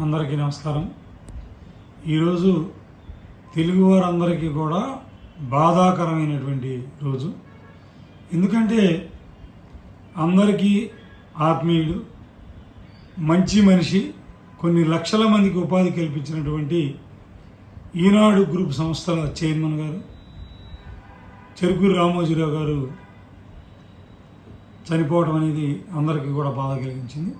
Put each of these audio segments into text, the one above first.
అందరికీ నమస్కారం. ఈరోజు తెలుగువారందరికీ కూడా బాధాకరమైనటువంటి రోజు. ఎందుకంటే అందరికీ ఆత్మీయుడు మంచి మనిషి కొన్ని లక్షల మందికి ఉపాధి కల్పించినటువంటి ఈనాడు గ్రూప్ సంస్థల చైర్మన్ గారు చెరుకూరు రామోజీరావు గారు చనిపోవడం అనేది అందరికీ కూడా బాధ కలిగించింది.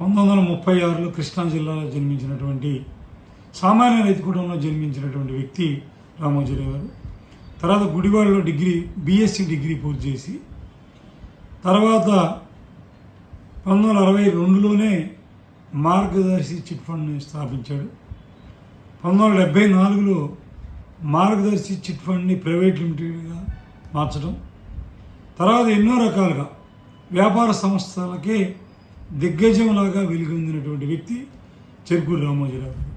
పంతొమ్మిది వందల ముప్పై ఆరులో కృష్ణా జిల్లాలో జన్మించినటువంటి సామాన్య రైతు కుటుంబంలో జన్మించినటువంటి వ్యక్తి రామోజీరావు గారు. తర్వాత గుడివాడలో డిగ్రీ బీఎస్సీ డిగ్రీ పూర్తి చేసి తర్వాత పంతొమ్మిది వందల అరవై రెండులోనే మార్గదర్శి చిట్ ఫండ్ని స్థాపించాడు. పంతొమ్మిది వందల డెబ్బై నాలుగులో మార్గదర్శి చిట్ ఫండ్ని ప్రైవేట్ లిమిటెడ్గా మార్చడం. తర్వాత ఎన్నో రకాలుగా వ్యాపార సంస్థలకే దిగ్గజంలాగా వెలుగొందినటువంటి వ్యక్తి చెరుకూరు రామోజీరావు. గారు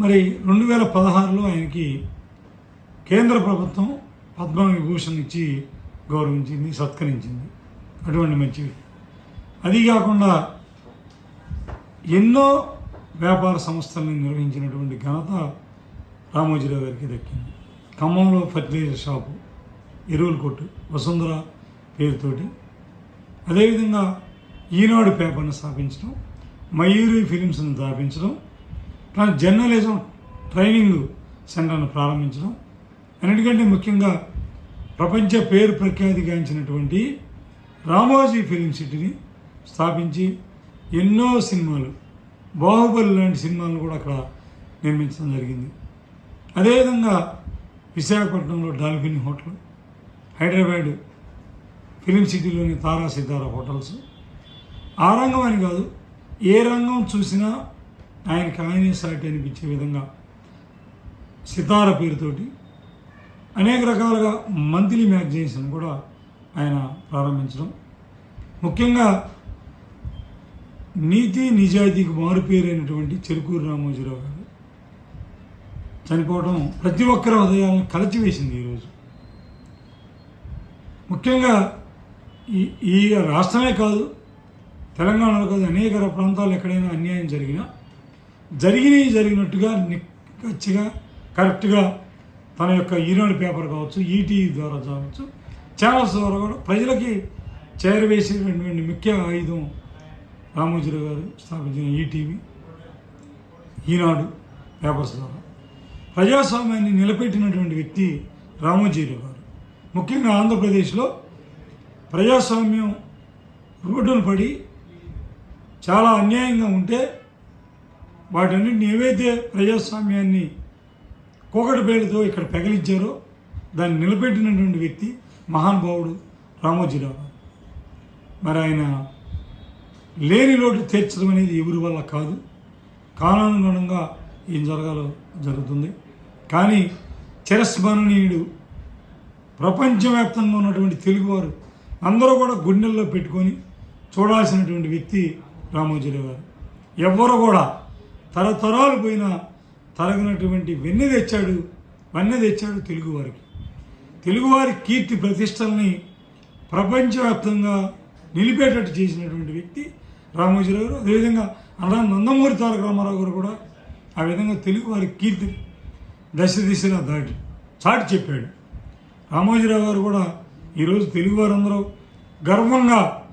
మరి రెండు వేల పదహారులో ఆయనకి కేంద్ర ప్రభుత్వం పద్మవిభూషణ్ ఇచ్చి గౌరవించింది సత్కరించింది. అటువంటి మంచి వ్యక్తి. అది కాకుండా ఎన్నో వ్యాపార సంస్థలను నిర్వహించినటువంటి ఘనత రామోజీరావు గారికి దక్కింది. ఖమ్మంలో ఫర్టిలైజర్ షాపు ఎరువుల కొట్టు వసుంధర పేరుతోటి అదేవిధంగా ఈనాడు పేపర్ను స్థాపించడం మయూరి ఫిలిమ్స్ను స్థాపించడం జర్నలిజం ట్రైనింగ్ సెంటర్ను ప్రారంభించడం అన్నిటికంటే ముఖ్యంగా ప్రపంచ పేరు ప్రఖ్యాతిగాంచినటువంటి రామోజీ ఫిలిం సిటీని స్థాపించి ఎన్నో సినిమాలు బాహుబలి లాంటి సినిమాలను కూడా అక్కడ నిర్మించడం జరిగింది. అదేవిధంగా విశాఖపట్నంలో డాల్ఫిన్ హోటల్ హైదరాబాద్ ఫిలిం సిటీలోని తారా సితారా హోటల్స్. ఆ రంగం అని కాదు ఏ రంగం చూసినా ఆయనకి ఆయనే సాటి అనిపించే విధంగా సితార పేరుతోటి అనేక రకాలుగా మంత్లీ మ్యాగజైన్స్ని కూడా ఆయన ప్రారంభించడం. ముఖ్యంగా నీతి నిజాయితీకి మారుపేరైనటువంటి చెరుకూరు రామోజీరావు గారు చనిపోవడం ప్రతి ఒక్కరి హృదయాలను కలిచివేసింది ఈరోజు ముఖ్యంగా ఈ ఈ రాష్ట్రమే కాదు తెలంగాణలో కాదు అనేక ప్రాంతాల్లో ఎక్కడైనా అన్యాయం జరిగినా జరిగినవి జరిగినట్టుగా నిక్కచ్చిగా కరెక్ట్గా తన యొక్క ఈనాడు పేపర్ కావచ్చు ఈటీవీ ద్వారా కావచ్చు ఛానల్స్ ద్వారా కూడా ప్రజలకి చేరవేసేటటువంటి ముఖ్య ఆయుధం రామోజీరావు గారు స్థాపించిన ఈటీవీ ఈనాడు పేపర్స్ ద్వారా. ప్రజాస్వామ్యాన్ని నిలబెట్టినటువంటి వ్యక్తి రామోజీరావు గారు. ముఖ్యంగా ఆంధ్రప్రదేశ్లో ప్రజాస్వామ్యం రోడ్డును పడి చాలా అన్యాయంగా ఉంటే వాటన్నింటిని ఏవైతే ప్రజాస్వామ్యాన్ని కోకటిపేటతో ఇక్కడ పెగలించారో దాన్ని నిలబెట్టినటువంటి వ్యక్తి మహానుభావుడు రామోజీరావు మరి ఆయన లేని లోటు తీర్చడం అనేది ఎవరి వల్ల కాదు. కాలానుగుణంగా ఏం జరగాలో జరుగుతుంది. కానీ చిరస్మరణీయుడు ప్రపంచవ్యాప్తంగా ఉన్నటువంటి తెలుగువారు అందరూ కూడా గుండెల్లో పెట్టుకొని చూడాల్సినటువంటి వ్యక్తి రామోజీరావు గారు. ఎవ్వరు కూడా తరతరాలు పోయిన తరగినటువంటి వెన్నె తెచ్చాడు వన్నె తెచ్చాడు తెలుగువారికి. తెలుగువారి కీర్తి ప్రతిష్టల్ని ప్రపంచవ్యాప్తంగా నిలిపేటట్టు చేసినటువంటి వ్యక్తి రామోజీరావు గారు. అదేవిధంగా అలా నందమూరి తారక రామారావు గారు కూడా ఆ విధంగా తెలుగువారి కీర్తి దశ దిశలా దాటి చాటి చెప్పాడు. రామోజీరావు గారు కూడా ఈరోజు తెలుగువారందరూ గర్వంగా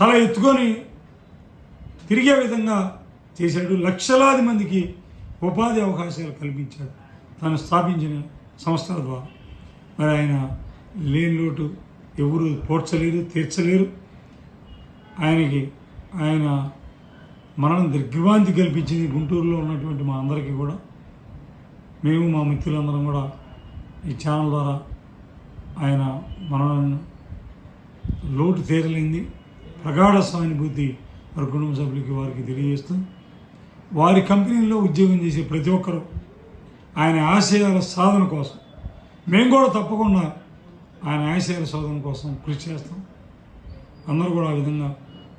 తల ఎత్తుకొని తిరిగే విధంగా చేశాడు. లక్షలాది మందికి ఉపాధి అవకాశాలు కల్పించాడు. తాను స్థాపించిన సంస్థల ద్వారా. మరి ఆయన లేని లోటు ఎవరు పోడ్చలేరు తీర్చలేరు. ఆయనకి ఆయన మరణం దిగ్భ్రాంతి కల్పించింది గుంటూరులో ఉన్నటువంటి మా అందరికీ కూడా. మేము మా మిత్రులందరం కూడా ఈ ఛానల్ ద్వారా ఆయన మరణాన్ని లోటు తీరలేంది ప్రగాఢ సానుభూతి వారి కుటుంబ సభ్యులకి వారికి తెలియజేస్తూ వారి కంపెనీల్లో ఉద్యోగం చేసే ప్రతి ఒక్కరూ ఆయన ఆశయాల సాధన కోసం మేము కూడా తప్పకుండా ఆయన ఆశయాల సాధన కోసం కృషి చేస్తాం. అందరూ కూడా ఆ విధంగా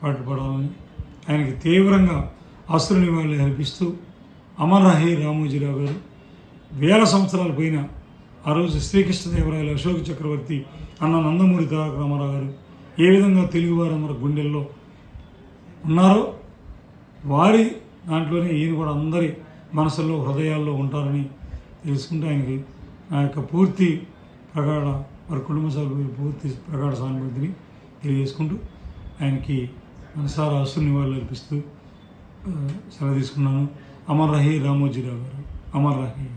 పాటుపడాలని ఆయనకి తీవ్రంగా అసురు నివాళులు అర్పిస్తూ అమరహే రామోజీరావు గారు వేల సంవత్సరాల పైన ఆ రోజు శ్రీకృష్ణదేవరాయలు అశోక చక్రవర్తి అన్న నందమూరి తారక రామారావు గారు ఏ విధంగా తెలుగువారు మన గుండెల్లో ఉన్నారో వారి దాంట్లోనే ఈయన కూడా అందరి మనసుల్లో హృదయాల్లో ఉంటారని తెలుసుకుంటే ఆయనకి నా యొక్క పూర్తి ప్రగాఢ వారి కుటుంబ సభ్యులు పూర్తి ప్రగాఢ సానుభూతిని తెలియజేసుకుంటూ ఆయనకి మనసారా అసలు నివాళులు అర్పిస్తూ సెలవు తీసుకున్నాను. అమర్ రహీ రామోజీరావు గారు. అమర్ రహీ.